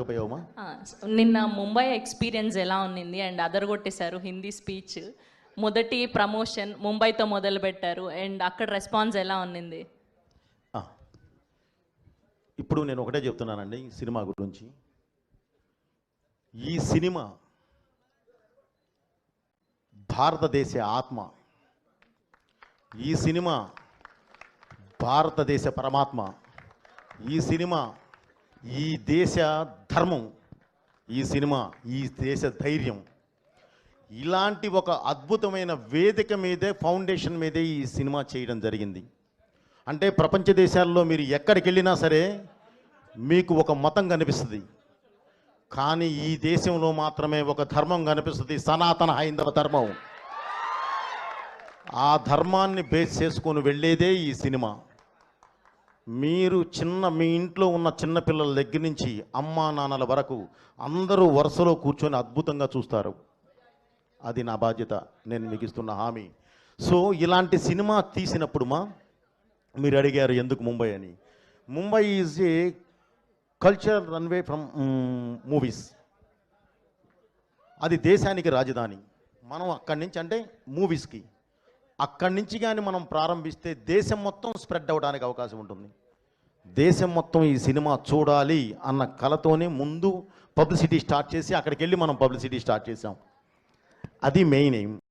నిన్న ముంబై ఎక్స్పీరియన్స్ ఎలా ఉన్నింది అండ్ అదరగొట్టేశారు హిందీ స్పీచ్ మొదటి ప్రమోషన్ ముంబైతో మొదలు పెట్టారు అండ్ అక్కడ రెస్పాన్స్ ఎలా ఉన్నింది. ఇప్పుడు నేను ఒకటే చెప్తున్నానండి ఈ సినిమా గురించి. ఈ సినిమా భారతదేశ ఆత్మ. ఈ సినిమా భారతదేశ పరమాత్మ. ఈ సినిమా ఈ దేశ ధర్మం ఈ సినిమా ఈ దేశ ధైర్యం ఇలాంటి ఒక అద్భుతమైన వేదిక మీదే ఫౌండేషన్ మీదే ఈ సినిమా చేయడం జరిగింది. అంటే ప్రపంచ దేశాల్లో మీరు ఎక్కడికి వెళ్ళినా సరే మీకు ఒక మతం కనిపిస్తుంది. కానీ ఈ దేశంలో మాత్రమే ఒక ధర్మం కనిపిస్తుంది సనాతన హైందవ ధర్మం. ఆ ధర్మాన్ని బేస్ చేసుకొని వెళ్ళేదే ఈ సినిమా. మీరు చిన్న మీ ఇంట్లో ఉన్న చిన్న పిల్లల దగ్గర నుంచి అమ్మా నాన్నల వరకు అందరూ వరుసలో కూర్చొని అద్భుతంగా చూస్తారు. అది నా బాధ్యత. నేను మీకు ఇస్తున్న హామీ. సో ఇలాంటి సినిమా తీసినప్పుడు మా మీరు అడిగారు ఎందుకు ముంబై అని. Mumbai is a culture runway from movies అది దేశానికి రాజధాని. మనం అక్కడి నుంచి అంటే మూవీస్కి అక్కడి నుంచి కానీ మనం ప్రారంభిస్తే దేశం మొత్తం స్ప్రెడ్ అవ్వడానికి అవకాశం ఉంటుంది. దేశం మొత్తం ఈ సినిమా చూడాలి అన్న కలతోనే ముందు పబ్లిసిటీ స్టార్ట్ చేసి అక్కడికి వెళ్ళి మనం పబ్లిసిటీ స్టార్ట్ చేసాం అది మెయిన్ ఎయిమ్.